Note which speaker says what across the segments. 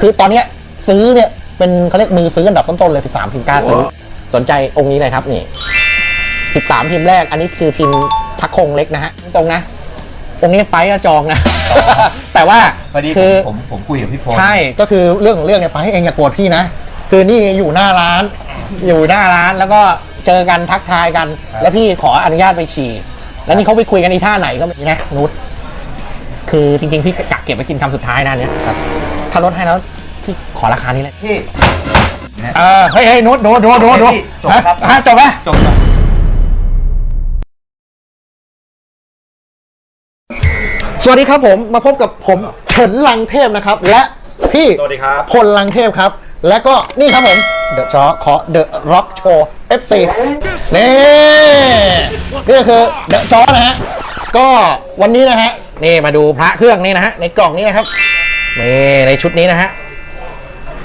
Speaker 1: คือตอนเนี้ยซื้อเนี่ยเป็นเขาเรียกมือซื้ออันดับต้นๆเลย 13 พิมพ์กล้าซื้อ สนใจองค์นี้เลยครับนี่ 13 พิมพ์แรกอันนี้คือพิมพ์พักคงเล็กนะฮะตรงนะ องค์นี้ไปก็จองนะ แต่ว่า
Speaker 2: พอดี
Speaker 1: คือ
Speaker 2: ผมผมผมคุยกับพี่พล
Speaker 1: ใช่ก็คือเรื่องของเรื่องเนี่ยไปให้เองอย่าโกรธพี่นะ คือนี่อยู่หน้าร้าน อยู่หน้าร้านแล้วก็เจอกันทักทายกันแล้วพี่ขออนุญาตไปฉี่ แล้วนี่เขาไปคุยกันอีท่าไหนก็ไม่รู้นะนุชคือจริงๆพี่กะเก็บไว้กินคำสุดท้ายนะเนี่ย
Speaker 2: ครับ
Speaker 1: ถ้าลดให้แล้วพี่ขอราคานี้เลย
Speaker 2: พี่เนี่ย
Speaker 1: เออเฮ้ยเฮ้ยนุชนุชนุชนุชนุช
Speaker 2: พี่จบครับ
Speaker 1: ฮะจบไหม
Speaker 2: จบครับ
Speaker 1: สวัสดีครับผมมาพบกับผมเฉินลังเทพนะครับ และพี่
Speaker 3: สวัสดีครับ
Speaker 1: พลลังเทพครับ และก็นี่ครับผมเดอะจอขอเดอะร็อกโชว์ FC นี่นี่ก็คือเดอะจอนะฮะก็วันนี้นะฮะนี่มาดูพระเครื่องนี่นะฮะในกล่องนี้นะครับ นี่ในชุดนี้นะฮะ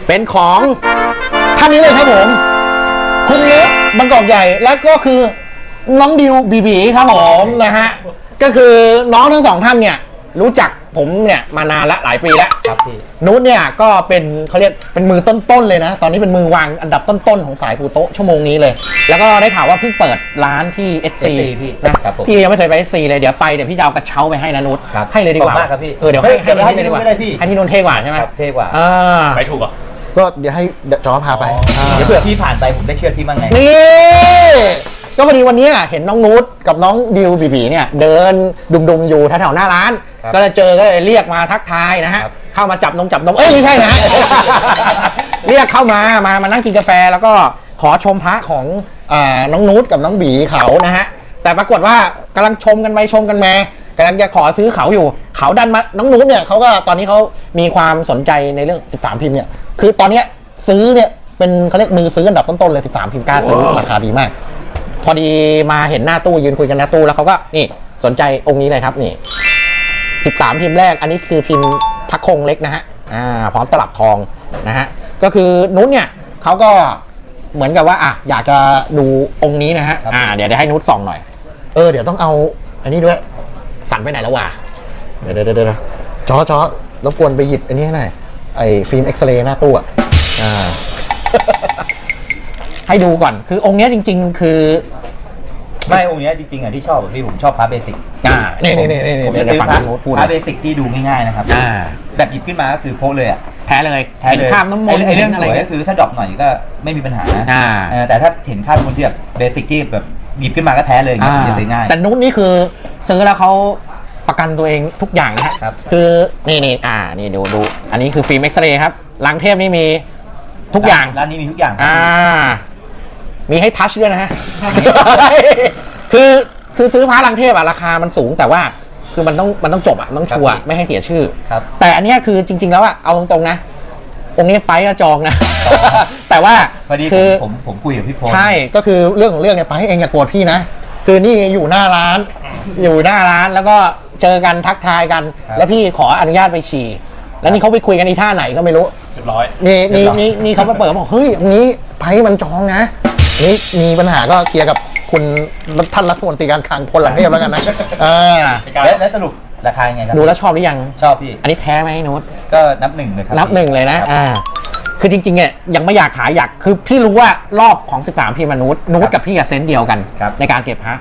Speaker 1: เป็นของท่านนี้เลยครับผม คุณนุชบางกอกใหญ่และก็คือน้องดิวบีบีครับผมนะฮะ ก็คือน้องทั้งสองท่านเนี่ย รู้จัก ผมเนี่ยมานานละหลายปีแล้ว
Speaker 2: ครับพี่
Speaker 1: นุชเนี่ยก็เป็นเขาเรียกเป็นมือต้นๆเลยนะ ตอนนี้เป็นมือวางอันดับต้นๆของสายปูโต๊ะชั่วโมงนี้เลย แล้วก็ได้ข่าวว่าเพิ่งเปิดร้านที่ SC
Speaker 2: SC พี่
Speaker 1: นะครับ
Speaker 2: ผม
Speaker 1: พี่ยังไม่เคยไป SC เลยเดี๋ยวไปเดี๋ยวพี่จะเอากระเช้าไปให้นะนุช
Speaker 2: ครับ
Speaker 1: ให้เลยดีกว่า
Speaker 2: ขอบคุณมากครับพี่
Speaker 1: เออเดี๋ยวให้
Speaker 2: เฮ้ย
Speaker 1: ให้
Speaker 2: เดี๋ยว
Speaker 1: ให้เลยดีกว่า
Speaker 2: ให้ที่นู่นก็ได้พี่
Speaker 1: ให้ที่นนท์เท่กว่าใช่ไหม
Speaker 2: ครับเท่กว่า
Speaker 1: อ่า
Speaker 3: ไปถูกเหรอะ
Speaker 1: ก็เดี๋ยวให้เดี๋ยวจอพาไปา
Speaker 2: เดี๋ยวเผื่อพี่ผ่านไปผมได้เชื่อพี่บ้างไง
Speaker 1: นี่ ก็พอดีวันนี้เห็นน้องนูตกับน้องดิวบีบีเนี่ยเดินดุมๆอยู่แถวๆหน้าร้าน
Speaker 2: ครับ
Speaker 1: ก็เลยเจอก็เลยเรียกมาทักทายนะฮะ
Speaker 2: ครับ
Speaker 1: เข้ามาจับนมจับนม เอ้ยไม่ใช่นะเรียกเข้ามามามานั่งกินกาแฟแล้วก็ขอชมพระของอาน้องนูตกับน้องบีเขานะฮะ แต่ปรากฏว่ากำลังชมกันไปชมกันมากำลังจะขอซื้อเขาอยู่ เขาดันมาน้องนูตเนี่ยเขาก็ตอนนี้เขามีความสนใจในเรื่อง 13 พิมพ์เนี่ยคือตอนเนี้ยซื้อเนี่ยเป็นเขาเรียกมือซื้ออันดับต้นๆเลย 13 พิมพ์กล้าซื้อราคาดีมาก พอดีมาเห็นหน้าตู้ยืนคุยกันหน้าตู้แล้วเขาก็นี่สนใจองค์นี้เลยครับนี่13 พิมพ์แรกอันนี้คือพิมพ์พักคงเล็กนะฮะอ่าพร้อมตลับทองนะฮะก็คือนุชเนี่ยเขาก็เหมือนกับว่าอะอยากจะดูองค์นี้นะฮะ
Speaker 2: ครับ
Speaker 1: อ่าเดี๋ยวเดี๋ยวให้นุชส่องหน่อย เออเดี๋ยวต้องเอาอันนี้ด้วยสั่นไปไหนแล้ววะเดี๋ยวเดี๋ยวเดี๋ยวเดี๋ยวจอจอรบกวนไปหยิบอันนี้ให้หน่อยไอ้ฟิล์มเอ็กซเรย์หน้าตู้อะอ่าให้ดูก่อนคือองค์เนี้ยจริง ๆ คือ
Speaker 2: ไม่องค์เนี้ยจริงๆอะที่ชอบอะพี่ผมชอบพระเบสิก
Speaker 1: อ่านี่นี่นี่นี่
Speaker 2: ผม
Speaker 1: เดี๋
Speaker 2: จะ
Speaker 1: ยว
Speaker 2: ซื้อ
Speaker 1: ฟัง
Speaker 2: พระ
Speaker 1: นุชพูด
Speaker 2: พระเบสิกที่ดูง่ายๆนะครับ
Speaker 1: อ่า
Speaker 2: แบบหยิบขึ้นมาก็คือโพสเลยอะ
Speaker 1: แท้เลย
Speaker 2: แท้
Speaker 1: เห็น
Speaker 2: เลย
Speaker 1: คราบน้ำมนต์
Speaker 2: ไอ้เรื่อง
Speaker 1: ห็น
Speaker 2: สวย
Speaker 1: เงี้
Speaker 2: ก็คือถ้าดรอปหน่อยก็ไม่มีปัญหา
Speaker 1: อ่า
Speaker 2: เออแต่ถ้าเห็นคราบน้ำมนต์ที่แบบเบสิกที่แบบหยิบขึ้นมาก็แท้เลยอย่างเงี้ยจะซื้อง่าย
Speaker 1: แต่นุชนี่คือซื้อแล้วเขาประกันตัวเองทุกอย่างนะฮะ
Speaker 2: ครับ
Speaker 1: คือนี่นี่อ่านี่ดูดู อันนี้คือฟิล์มเอ็กซเรย์ครับลังเทพนี่มีทุกอย่าง
Speaker 2: ร้านนี้มีทุกอย่าง
Speaker 1: อ่ามีให้ทัชด้วยนะฮะ คือคือซื้อพระลังเทพอะราคามันสูงแต่ว่าคือมันต้องมันต้องจบอะมันต้องชัวร์ไม่ให้เสียชื่อ
Speaker 2: ครับ
Speaker 1: แต่อันเนี้ยคือจริง ๆ แล้วอะเอาตรงๆนะ องค์นี้ไปก็จองนะ แต่ว่า
Speaker 2: พอดี
Speaker 1: คือ
Speaker 2: ผมผมผมคุยกับพี่พล
Speaker 1: ใช่ก็คือเรื่องของเรื่องเนี่ยไปให้เองอย่าโกรธพี่นะ คือนี่อยู่หน้าร้าน อยู่หน้าร้านแล้วก็เจอกันทักทายกัน
Speaker 2: ครับ
Speaker 1: แล้วพี่ขออนุญาตไปฉี่ แล้วนี่เขาไปคุยกันอีท่าไหนก็ไม่รู้
Speaker 3: เรียบร้อย
Speaker 1: นี่นี่
Speaker 2: เรียบร้อย
Speaker 1: นี่นี่เขามาเปิดบอกเฮ้ยอันนี้ไพ่มันจองนะนี่มีปัญหาก็เคลียร์กับ คุณท่านรัฐมนตรีการคลังพลหลังเทพแล้วกันนะเออ
Speaker 2: แล้วแล้วสรุปราคายังไงครับ
Speaker 1: ดูแล้วชอบหรือยัง
Speaker 2: ชอบพี่
Speaker 1: อันนี้แท้ไหมนุช
Speaker 2: ก็นับหนึ่งเลยครับ
Speaker 1: นับหนึ่งเลยนะ
Speaker 2: ครับ
Speaker 1: อ่าคือจริงๆเนี่ยยังไม่อยากขายอยากคือพี่รู้ว่ารอบของ 13 พิมพ์มนุษย์นูตกับพี่กับเซนต์เดียวกัน
Speaker 2: ครับ
Speaker 1: ในการเก็บพระ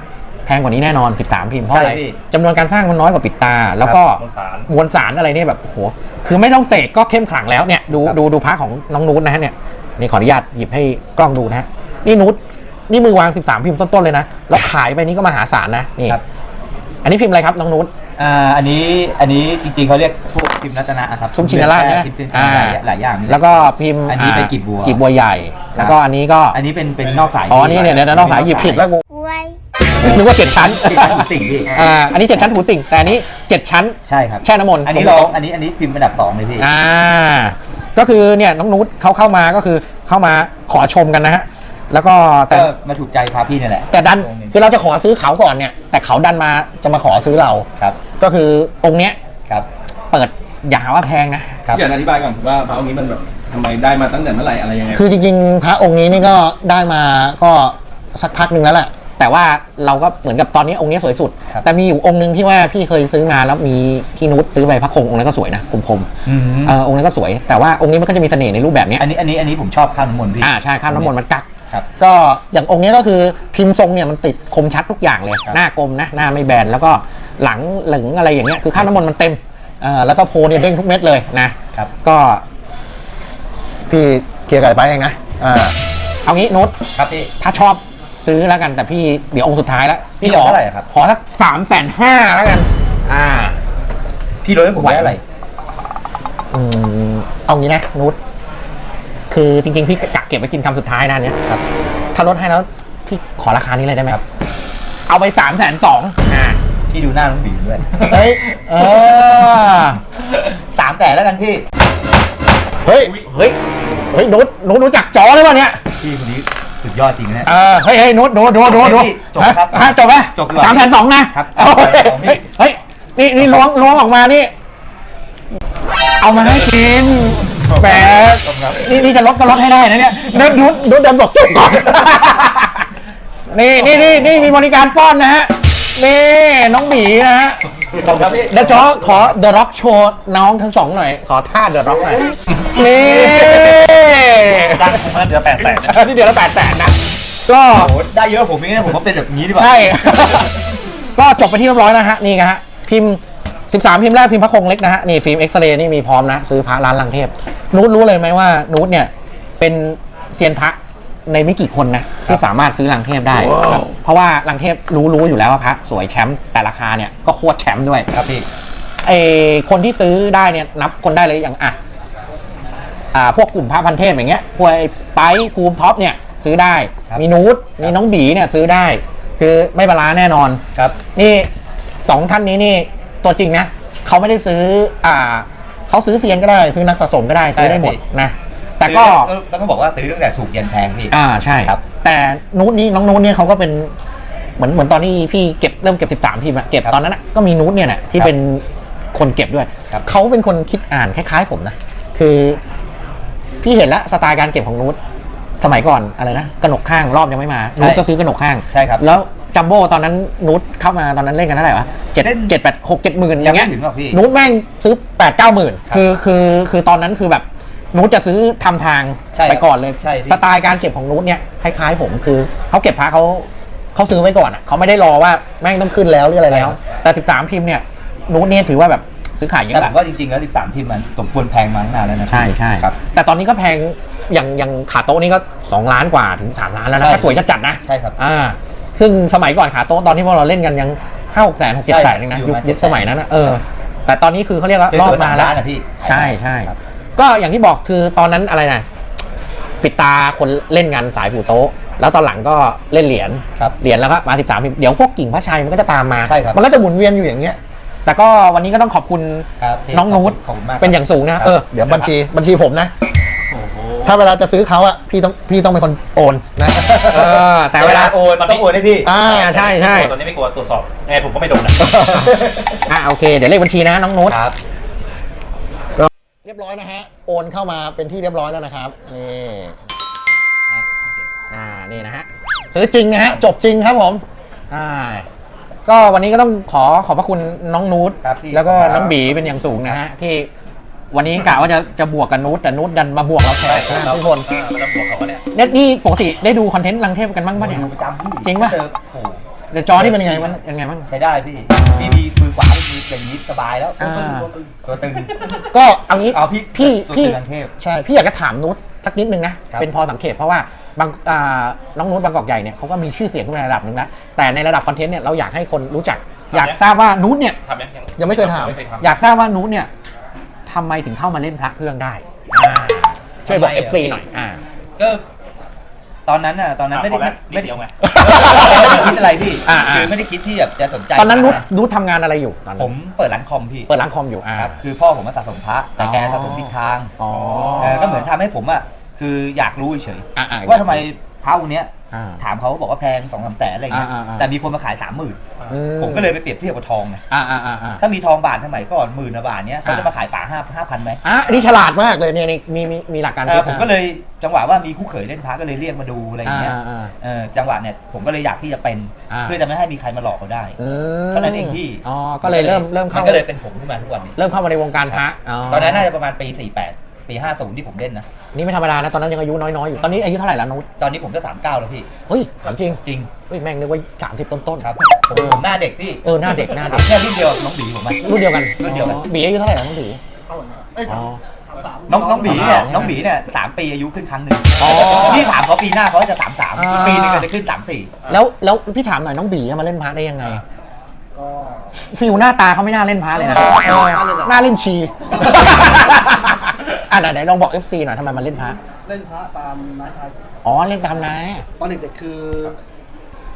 Speaker 1: แพงกว่านี้แน่นอน 13 พิมพ์เพราะอะไร
Speaker 2: ใช่พี่
Speaker 1: จำนวนการสร้างมันน้อยกว่าปิดตา แล้วก็
Speaker 3: มวลสาร
Speaker 1: มวลสารอะไรเนี่ยแบบโอ้โหคือไม่ต้องเสกก็เข้มขลังแล้วเนี่ยดู
Speaker 2: ครับ
Speaker 1: ดูดูพระของน้องนูตนะฮะเนี่ยนี่ขออนุญาตหยิบให้กล้องดูนะฮะนี่นูต นี่มือวาง 13 พิมพ์ต้นๆเลยนะ แล้วขายไปนี่ก็มหาศาลนะนี่
Speaker 2: ครับ
Speaker 1: อันนี้พิมพ์อะไรครับน้องนูต
Speaker 2: อ่าอันนี้อันนี้จริงๆเขาเรียกพวกพิมพ์รัตนะครับ
Speaker 1: ซุ้มชินราชใช่ไหม
Speaker 2: พิมพ์ชินราชหลายหลายอย่างนี่
Speaker 1: แล้วก็พิมพ์
Speaker 2: อันนี้เป็นกีบบัว
Speaker 1: กีบบัวใหญ่
Speaker 2: ครับ
Speaker 1: แล้วก็อันนี้ก็
Speaker 2: อันนี้เป็นเป็นนอกสาย
Speaker 1: อ๋อ นี่เนี่ยเดี๋ยวน้องสายหยิบผิดแล้วกู
Speaker 4: Why?
Speaker 1: นึกว่าเจ็ดชั้น
Speaker 2: ติดกันสิ่งพี่
Speaker 1: อ่า อันนี้เจ็ดชั้นหูติ่ง แต่อันนี้เจ็ดชั้น
Speaker 2: ใช่ครับ
Speaker 1: แช่น้ำมนต์
Speaker 2: อันนี้ร้องอันนี้อันนี้พิมพ์ระดับสองเลยพี่
Speaker 1: อ่า ก็คือเนี่ยน้องนุชเขาเข้ามาก็คือเข้ามาขอชมกันนะฮะ แล้วก็แต่
Speaker 2: ก็มาถูกใจพาพี่นี่แหละ
Speaker 1: แต่ดัน
Speaker 2: องค์หง
Speaker 1: คือเราจะขอซื้อเขาก่อนเนี่ย แต่เขาดันมาจะมาขอซื้อเรา
Speaker 2: ครับ
Speaker 1: ก็คือองค์เนี้ย
Speaker 2: ครับ
Speaker 1: เปิดอย่าหาว่าแพงนะ
Speaker 2: ครับ
Speaker 3: เดี๋ยวอธิบายก่อนว่าพระองค์นี้มันแบบทำไมได้มาตั้งแต่เมื่อไหร่อะไรยังไง
Speaker 1: คือจริงๆ พระองค์นี้นี่ก็ได้มาก็สักพักหนึ่งแล้วแหละ แต่ว่าเราก็เหมือนกับตอนนี้องค์นี้สวยสุด
Speaker 2: ครับ
Speaker 1: แต่มีอยู่องค์หนึงที่ว่าพี่เคยซื้อมาแล้วมีที่นุชซื้อไปพระคงองค์นั้นก็สวยนะคมคมๆ
Speaker 2: อืม
Speaker 1: เออองค์นั้นก็สวย แต่ว่าองค์นี้มันก็จะมีเสน่ห์ในรูปแบบเนี้ย
Speaker 2: อันนี้อันนี้อันนี้ผมชอบข้ามน้ำมนต์พี่
Speaker 1: อ่าใช่ข้ามน้ำมนต์มันกัก
Speaker 2: ครับ
Speaker 1: ก็อย่างองค์นี้ก็คือพิมพ์ทรงเนี่ยมันติดคมชัดทุกอย่างเลย
Speaker 2: ครับ
Speaker 1: หน้ากลมนะหน้าไม่แบนแล้วก็หลังเหลึงอะไรอย่างเงี้ยคือข้ามน้ำมนต์มันเต็มเออแล้วก็โพเนี่ยเด้งทุกเม็ดเลยนะครับ ก็พี่เคลียร์ไก่ไปเองนะอ่าเอางี้นุช
Speaker 2: ครับพี่
Speaker 1: ถ้าชอบซื้อแล้วกันแต่พี่เดี๋ยวองค์สุดท้ายแล้ว
Speaker 2: พี่
Speaker 1: ขอ
Speaker 2: เอาเท่าไหร่ครับ
Speaker 1: ขอสักสามแสนห้าแล้วกัน อ่า
Speaker 2: พี่รู้ไหมผมได้อะไร
Speaker 1: อืมเอางี้นะนุช คือจริงๆ พี่กะเก็บไว้กินคำสุดท้ายนะอันเนี้ย
Speaker 2: ครับ
Speaker 1: ถ้าลดให้แล้วพี่ขอราคานี้เลยได้ไหม
Speaker 2: ครับ
Speaker 1: เอาไปสามแสนสองอ่า
Speaker 2: พี่ดูหน้าน้องบีด้วย
Speaker 1: เฮ้ย เออ
Speaker 2: สามแสนแล้วกันพี่
Speaker 1: เฮ้ย เฮ้ย เฮ้ยนุชนุชรู้จักจอเลยป่ะเนี่ย
Speaker 2: พี่คนนี้สุดยอดจริงนะ
Speaker 1: เออ เฮ้ยเฮ้ยนุชนุชนุชนุชนุช
Speaker 2: พี่จบครับ
Speaker 1: ฮะจบไหม
Speaker 2: จบดีกว่า
Speaker 1: สามแสนสองนะครับเฮ้ย
Speaker 2: สามแสนสองพี่
Speaker 1: เฮ้ย นี่นี่ล้วงล้วงออกมานี่ เอามาให้กิน แหม
Speaker 2: ขอบคุณครับ
Speaker 1: นี่นี่จะลดก็ลดให้ได้นะเนี่ยนุชนุชนุชเดินบอกจุกก่อน นี่นี่นี่นี่มีบริการป้อนนะฮะ นี่น้องหมีนะฮะ
Speaker 3: ขอบคุณครับพี่
Speaker 1: เดี๋ยวจอขอ The Rock โชว์น้องทั้งสองหน่อย ขอท่า The Rock หน่อย นี่
Speaker 3: ตั้งผมว่าเดือนแปดแสน
Speaker 1: ที่เดือนละแปดแสนนะ ก็
Speaker 2: โอ้โหได้เยอะผมนี่นะผมก็เป็นแบบนี้ดีกว่า
Speaker 1: ใช่ ก็จบไปที่เรียบร้อยนะฮะ นี่ไงฮะ พิมพ์13 พิมพ์แรกพิมพ์พระคงเล็กนะฮะ นี่ฟิล์มเอ็กซเรย์นี่มีพร้อมนะ ซื้อพระร้านลังเทพ นูตรู้เลยไหมว่านูตเนี่ยเป็นเซียนพระในไม่กี่คนนะที่สามารถซื้อลังเทพได้เพราะว่าลังเทพรู้รู้อยู่แล้วว่าพระสวยแชมป์แต่ราคาเนี่ยก็โคตรแชมป์ด้วย
Speaker 2: ครับพี่
Speaker 1: ไอคนที่ซื้อได้เนี่ยนับคนได้เลยอย่างอะอ่าพวกกลุ่มพระพันเทพอย่างเงี้ยพวกไอ้ไปภูมิท็อปเนี่ยซื้อได้
Speaker 2: ครับ
Speaker 1: มีนูตมีน้องบีเนี่ยซื้อได้ คือไม่บาลานซ์แน่นอน
Speaker 2: ครับ
Speaker 1: นี่สองท่านนี้นี่ตัวจริงนะเขาไม่ได้ซื้ออ่า เขาซื้อเซียนก็ได้ ซื้อนักสะสมก็ได้ซื้อได้หมด
Speaker 2: ใช่
Speaker 1: นะแต่ก็
Speaker 2: ซื้อแล้วต้องบอกว่าซื้อตั้งแต่ถูกยันแพงพี่
Speaker 1: อ่าใช่
Speaker 2: ครับ
Speaker 1: แต่นูตนี่น้องนูตเนี่ยเขาก็เป็นเหมือนเหมือนตอนที่พี่เก็บเริ่มเก็บ 13พิมพ์อะเก็บ
Speaker 2: ครับ
Speaker 1: ตอนนั้นอะก็มีนูตเนี่ยแหละที่
Speaker 2: ครับ
Speaker 1: เป็นคนเก็บด้วย
Speaker 2: ครับ
Speaker 1: เขาเป็นคนคิดอ่านคล้ายๆผมนะคือพี่เห็นแล้วสไตล์การเก็บของนูตสมัยก่อนอะไรนะกระหนกข้างรอบยังไม่มา
Speaker 2: ใช่
Speaker 1: นูตก็ซื้อกระหนกข้าง
Speaker 2: ใช่ครับ
Speaker 1: แล้ว จัมโบ้ตอนนั้นนูตเข้ามาตอนนั้นเล่นกันเท่าไหร่วะเจ็ด
Speaker 2: เล่น
Speaker 1: เจ็ดแปดหกเจ็ดหมื่นอย่างเงี้ย
Speaker 2: ยังไม่ถึงหรอกพี่
Speaker 1: นูตแม่งซื้อแปดเก้าหมื่น
Speaker 2: ครับ
Speaker 1: คือคือคือตอนนั้นคือแบบนูตจะซื้อทำทาง
Speaker 2: ใช่ครับ
Speaker 1: ไปก่อนเลย
Speaker 2: ใช่พี่
Speaker 1: สไตล์การเก็บของนูตเนี่ยคล้ายๆผมคือเขาเก็บพระเขาเขาซื้อไว้ก่อนอะเขาไม่ได้รอว่าแม่งต้องขึ้นแล้วหรืออะไรแล้ว แต่ 13 พิมพ์เนี่ยนูตเนี่ยถือว่าแบบซื้อขายเย
Speaker 2: แต่
Speaker 1: อะ
Speaker 2: ผ
Speaker 1: อะ
Speaker 2: มว่าจริงๆแล้ว 13พิมพ์มันสมควรแพงมาตั้งนานแล้วนะพี่
Speaker 1: ใช่ใช่
Speaker 2: ครับ
Speaker 1: แต่ตอนนี้ก็แพงอย่างอย่างขาโต๊ะนี่ก็ 2 ล้านกว่าถึง 3 ล้านแล้วนะ
Speaker 2: ใช่
Speaker 1: ถ้าสวยจัดๆนะ
Speaker 2: ใช่ครับ
Speaker 1: อ่า ซึ่งสมัยก่อนขาโต๊ะตอนที่พวกเราเล่นกันยังห้าหกแสนหกเจ็ดแสนเองนะ
Speaker 2: อยู่
Speaker 1: ยุค
Speaker 2: มา
Speaker 1: ยุคสมัยนั้นนะเออ แต่ตอนนี้คือเขาเรียกว่ารอบมาแล้ว
Speaker 2: ซื้อตัวสามล้านอะพี่
Speaker 1: ใช่ใช่
Speaker 2: ครับ
Speaker 1: ก็อย่างที่บอกคือตอนนั้นอะไรนะปิดตาคนเล่นงานสายปู่โต๊ะแล้วตอนหลังก็เล่นเหรียญ
Speaker 2: ครับ
Speaker 1: เหรียญแล้วก็มา13พิมพ์เดี๋ยวพวกกิ่งพระชัยมันก็จะตามมา
Speaker 2: ใช่ครับ
Speaker 1: มันก็จะหมุนเวียนอยู่อย่างเงี้ย แต่ก็วันนี้ก็ต้องขอบคุณ
Speaker 2: ครับพี่
Speaker 1: น้องนูต
Speaker 2: ขอบคุณมาก
Speaker 1: เป็นอย่างสูงนะ
Speaker 2: ครับ
Speaker 1: เออเดี๋ยวบัญชีบัญชีผมนะ ถ้าเวลาจะซื้อเขาอะพี่ต้องพี่ต้องเป็นคนโอนนะเออแต่เวลา
Speaker 2: โอนต้องโอนให้พี่
Speaker 1: อ่าใช่ใช่
Speaker 3: ตอนนี้ไม่กลัวตรวจสอบยังไงผมก็ไม่โดนนะ
Speaker 1: อ่าโอเคเดี๋ยวเลขบัญชีนะน้องนุช
Speaker 2: ครับ
Speaker 1: เรียบร้อยนะฮะโอนเข้ามาเป็นที่เรียบร้อยแล้วนะครับนี่อ่านี่นะฮะซื้อจริงนะฮะจบจริงครับผมอ่าก็วันนี้ก็ต้องขอขอบพระคุณน้องนูต
Speaker 2: ครับพี่
Speaker 1: แล้วก็น้องบีเป็นอย่างสูงนะฮะที่ วันนี้กะว่าจะจะบวกกับนูตแต่นูตดันมาบวกเราแทนนะทุกคน
Speaker 3: แล้วบวกเขาเนี่ย
Speaker 1: เนี่ยนี่ปกติได้ดูคอนเทนต์ลังเทพกันบ้างปะเนี่ย
Speaker 2: ดูประจำพี่
Speaker 1: จริงปะ
Speaker 2: เจอโอ้โห
Speaker 1: เดี๋ยวจอนี่เป็นยังไงบ้างยังไงบ้าง
Speaker 2: ใช้ได้พี่ พี่มีมือขวาพี่อย่างนี้สบายแล้ว
Speaker 1: อ่า
Speaker 2: ตัวตึง
Speaker 1: ก็เอางี้
Speaker 2: เอาพี่
Speaker 1: พี่
Speaker 2: ตัว
Speaker 1: พี่
Speaker 2: ตึงลังเทพ
Speaker 1: ใช่พี่อยากจะถามนุชสักนิดนึงนะ
Speaker 2: ครับ
Speaker 1: เป็นพอสังเกตเพราะว่าบางอ่าน้องนุชบางกอกใหญ่เนี่ยเขาก็มีชื่อเสียงขึ้นมาในระดับหนึ่งแล้วแต่ในระดับคอนเทนต์เนี่ยเราอยากให้คนรู้จัก อยากทราบว่านุชเนี่ย
Speaker 3: ทำยัง
Speaker 1: ยังไม่เคยถาม
Speaker 3: ไม่เคยทำ
Speaker 1: อยากทราบว่านุชเนี่ย ทำไมถึงเข้ามาเล่นพระเครื่องได้อ่าช่วยบอก
Speaker 2: ทำไมอะ
Speaker 1: FC หน่อยอ่า
Speaker 2: ก็ตอนนั้นน่ะตอนนั้นไม่ได้
Speaker 3: พอแล้ว
Speaker 2: ไม่
Speaker 3: นิดเดียวไง
Speaker 2: ไม่ได้คิดอะไรพี่
Speaker 1: อ่าอ่า
Speaker 2: คือไม่ได้คิดที่แบบจะสนใจ
Speaker 1: ตอนนั้นนุชะนุชทำงานอะไรอยู่ตอน
Speaker 2: ผ
Speaker 1: นั้น
Speaker 2: มเปิดร้านคอมพี่
Speaker 1: เปิดร้านคอมอยู่อ่า
Speaker 2: ครับคือพ่อผมมาสะสมพระแต่แก
Speaker 1: อ๋อ
Speaker 2: สะสมผิดทาง
Speaker 1: อ๋อ
Speaker 2: เออก็เหมือนทำให้ผมอะคืออยากรู้เฉย
Speaker 1: อ่าอ่า
Speaker 2: ๆว่าทำไมพระองค์เนี้ย
Speaker 1: อ่า
Speaker 2: ถามเขาบอกว่าแพงสองสามแสนอะไรเงี้ย
Speaker 1: อ่าอ่าอ่า
Speaker 2: แต่มีคนมาขายสามหมื่น
Speaker 1: อื
Speaker 2: ผมก็เลยไปเปรียบเทียบกับทองไง
Speaker 1: อ่าอ่าอ่าอ่า
Speaker 2: ถ้ามีทองบาทสมัยก่อนหมื่นบาทเนี้ยเขา
Speaker 1: อ่า
Speaker 2: จะมาขายป่าห้าห้าพันไหม
Speaker 1: อะอันนี้ฉลาดมากเลยเนี่ยนี่มีมีมีหลักการ
Speaker 2: เอ
Speaker 1: คิ
Speaker 2: อ
Speaker 1: ด
Speaker 2: ผม
Speaker 1: นะ
Speaker 2: ก็เลยจังหวะว่ามีคู่เขยเล่นพระก็เลยเรียกมาดูอะไรอย่างเงี้ย
Speaker 1: อ่าอ่า
Speaker 2: เออจังหวะเนี่ยผมก็เลยอยากที่จะเป็น
Speaker 1: อ่า
Speaker 2: เพื่อจะไม่ให้มีใครมาหลอกเขาได้
Speaker 1: อืม
Speaker 2: เท่านั้นเองพี่
Speaker 1: อ๋อก็เลยเริ่มเริ่มเข้า
Speaker 2: นก็เลยเป็นผมขึ้นมาทุกวันนี้
Speaker 1: เริ่มเข้ามาในวงการพระ
Speaker 2: ตอนนั้นน่าจะประมาณปี48ปี 50ที่ผมเล่นนะ
Speaker 1: นี่ไม่ธรรมดานะตอนนั้นยังอายุน้อยๆอยู่ตอนนี้อายุเท่าไหร่แล้วนุ๊
Speaker 2: ตอนนี้ผมก็39แล้วพี่
Speaker 1: เฮ้ยถามจริง
Speaker 2: จริง
Speaker 1: เฮ้ยแม่งนึกว่าสามสิบต้นๆ
Speaker 2: ครับผมผมหน้าเด็กพี่
Speaker 1: เออหน้าเด็กหน้าเด็ก
Speaker 2: แค่รุ่นเดียวกับน้องบีผมอะ
Speaker 1: รุ่นเดียวกัน
Speaker 2: รุ่นเดียวกัน
Speaker 1: อ๋อบีอายุเท่าไหร่แล้วน้องบี
Speaker 4: เอ้ยสา
Speaker 1: อ๋
Speaker 4: ม
Speaker 1: อ
Speaker 4: สามสาม
Speaker 2: น้องน้องบีเนี่ย
Speaker 1: อ๋อ
Speaker 2: น้องบีเนี่ยสามปีอายุขึ้นครั้งหนึ่ง
Speaker 1: อ๋อ
Speaker 2: พี่ถามเขาปีหน้าเขาจะสามสาม
Speaker 1: อ่า
Speaker 2: ปีหนึงก็จะขึ้นสามสี่
Speaker 1: แล้วแล้วพี่ถามหน่อยน้องบีมาเล่นพระได้ยังไง
Speaker 4: ก็
Speaker 1: ฟิลหน้าตาเขาไม่น่าเล่นพระเลยนะเออหน้าเล่นชี อะไหนไหนลองบอก FC หน่อยทำไมมาเล่นพระ
Speaker 4: เล่นพระตามน้าชาย
Speaker 1: อ๋อเล่นตามนะ
Speaker 4: ตอนเด็กๆคือ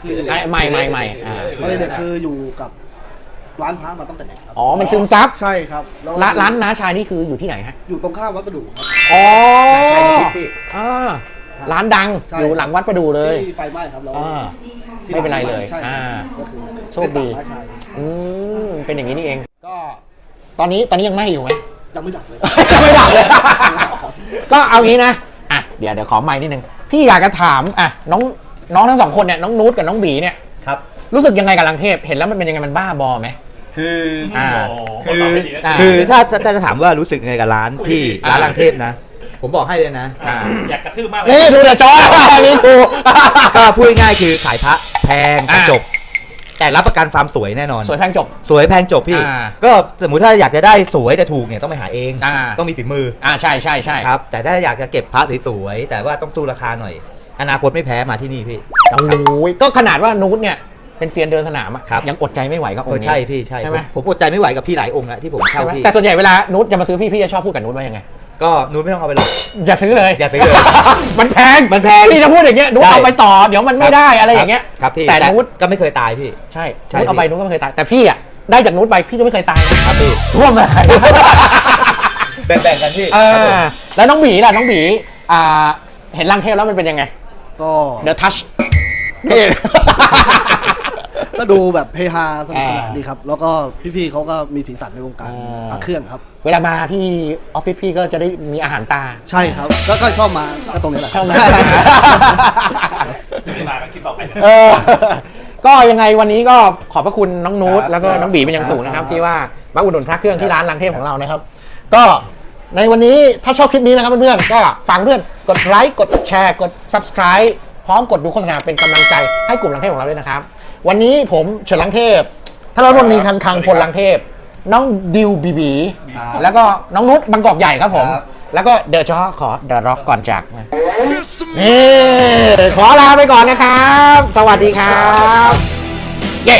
Speaker 4: คือ
Speaker 1: อะใหม่ใหม่ใหม่อ่า
Speaker 4: ตอนเด็กๆคืออยู่กับร้านพระมาตั้งแต่เด็กครับ
Speaker 1: อ๋อมันซึมซับ
Speaker 4: ใช่ครับแล้ว
Speaker 1: ร้านร้านน้าชายนี่คืออยู่ที่ไหนฮะ
Speaker 4: อยู่ตรงข้ามวัดประดู่ครับ
Speaker 1: อ๋อ
Speaker 2: ใช่พี่
Speaker 1: อ่าร้านดัง
Speaker 4: ใช่
Speaker 1: อยู่หลังวัดประดูเลย
Speaker 4: ที่ไฟไหม้ครับแล้ว
Speaker 1: อ่า
Speaker 4: ที่
Speaker 1: ไม่เป็นไรเลย
Speaker 4: ใช่ครับ
Speaker 1: อ่า
Speaker 4: ก็คือ
Speaker 1: โชคดี
Speaker 4: เป็นตามน้าชาย
Speaker 1: อืมเป็นอย่างนี้นี่เอง ก็ตอนนี้ตอนนี้ยังไหม่อยู่ไหม
Speaker 4: ยังไม่ดับเลย
Speaker 1: ไม่ดับเลย ก็เอางี้นะอะเดี๋ยวเดี๋ยวขอไม้นิดนึงพี่อยากจะถามอะน้องน้องทั้งสองคนเนี่ยน้องนูตกับน้องบีเนี่ย
Speaker 2: ครับ
Speaker 1: รู้สึกยังไงกับลังเทพเห็นแล้วมันเป็นยังไงมันบ้าบอไหม
Speaker 2: คือ
Speaker 1: อ่า
Speaker 3: โอ้โห
Speaker 2: คือ
Speaker 3: ตบไม่ดีนะ
Speaker 1: อ่า
Speaker 2: คือถ้าถ้าถ้าจะถามว่ารู้สึกยังไงกับร้านพี่
Speaker 1: อ่า
Speaker 2: ร้านลังเทพนะ ผมบอกให้เลยนะ
Speaker 1: อ่า
Speaker 3: อยากกระทืบมากเลย
Speaker 1: นี่ดูเดี๋ยวจอนี่ดู
Speaker 2: ก็พูดง่ายๆคือขายพระแพง
Speaker 1: อ่า
Speaker 2: จบ แต่รับประกันความสวยแน่นอน
Speaker 1: สวยแพงจบ
Speaker 2: สวยแพงจบพี่
Speaker 1: อ่า
Speaker 2: ก็สมมุติถ้าอยากจะได้สวยแต่ถูกเนี่ยต้องไปหาเอง
Speaker 1: อ่า
Speaker 2: ต้องมีฝีมือ
Speaker 1: อ่าใช่ใช่ใช่
Speaker 2: ครับ แต่ถ้าอยากจะเก็บพระสวยๆแต่ว่าต้องตู้ราคาหน่อย อนาคตไม่แพ้มาที่นี่พี่
Speaker 1: โอ้ยก็ขนาดว่านูตเนี่ยเป็นเซียนเดินสนามอะ
Speaker 2: ครับ
Speaker 1: ยังอดใจไม่ไหวก็อง
Speaker 2: เออ
Speaker 1: ค์นี้
Speaker 2: ใช่พี่ใช่
Speaker 1: ใช่ไหม
Speaker 2: ผมผมอดใจไม่ไหวกับพี่หลายองค์แล้วที่ผม
Speaker 1: ใช่
Speaker 2: เช่า
Speaker 1: ไหม
Speaker 2: พี่
Speaker 1: แต่ส่วนใหญ่เวลานูตจะมาซื้อพี่พี่จะชอบพูดกับนูตว่ายังไง
Speaker 2: ก็นู้นไม่ต้องเอาไปหรอก
Speaker 1: อย่าซื้อเลย
Speaker 2: อย่าซื้อเลย
Speaker 1: มันแพง
Speaker 2: มันแพง
Speaker 1: พี่จะพูดอย่างเงี้ยนุ๊ก
Speaker 2: ใช่
Speaker 1: เอาไปต่อเดี๋ยวมันไม่ได้อะไรอย่างเงี้ย
Speaker 2: ครับพี่
Speaker 1: แต่นุ๊ก
Speaker 2: ก็ไม่เคยตายพี่
Speaker 1: ใช่
Speaker 2: ใช่
Speaker 1: นุ๊กเอาไป
Speaker 2: พี่
Speaker 1: นุ๊กก็ไม่เคยตายแต่พี่อะได้จากนุ๊กไปพี่ก็ไม่เคยตายนะครับ
Speaker 2: พี่
Speaker 1: ร่วมเลย
Speaker 2: แบ่งๆกันพี่
Speaker 1: เอ
Speaker 2: ครับผม
Speaker 1: อแล้วน้องบีล่ะน้องบีอ่าเห็นลังเทพแล้วมันเป็นยังไง
Speaker 4: ก็
Speaker 1: The Touch นี่
Speaker 4: ก็ดูแบบเฮฮาสนุกสนาน
Speaker 1: อ่า
Speaker 4: ดีครับ แล้วก็พี่ๆเขาก็มีสีสันในวงการ
Speaker 1: อ่า
Speaker 4: พระเครื่องครับ
Speaker 1: เวลามาที่ออฟฟิศพี่ก็จะได้มีอาหารตา
Speaker 4: ใช่ครับก็ก็ชอบมาก็ตรงนี้แหละ
Speaker 1: เข้ามา
Speaker 3: จะไม่มาก็คลิปต่อไปนะ
Speaker 1: เออ ก็ยังไงวันนี้ก็ขอบพระคุณน้องนูต
Speaker 2: ครับ
Speaker 1: แล้วก็น้องบีเป็นอย่างสูงนะครับ
Speaker 2: ครับ
Speaker 1: ที่ว่ามาอุดหนุนพระเครื่องที่ร้านลังเทพของเรานะครับ ก็ในวันนี้ถ้าชอบคลิปนี้นะครับเพื่อนๆก็ฝากเพื่อนกดไลค์กดแชร์กด subscribe พร้อมกดดูโฆษณาเป็นกำลังใจให้กลุ่มลังเทพของเราด้วยนะครับ วันนี้ผมเฉินลังเทพถ้าเรานมีคันคังพลลังเทพ น้องดิวบีบีแล้วก็น้องนุชบางกอกใหญ่ครับผม
Speaker 2: ครับ
Speaker 1: แล้วก็เดอะจอขอเดอะร็อกก่อนจากนะนี่ขอลาไปก่อนนะครับ สวัสดีครับ เย้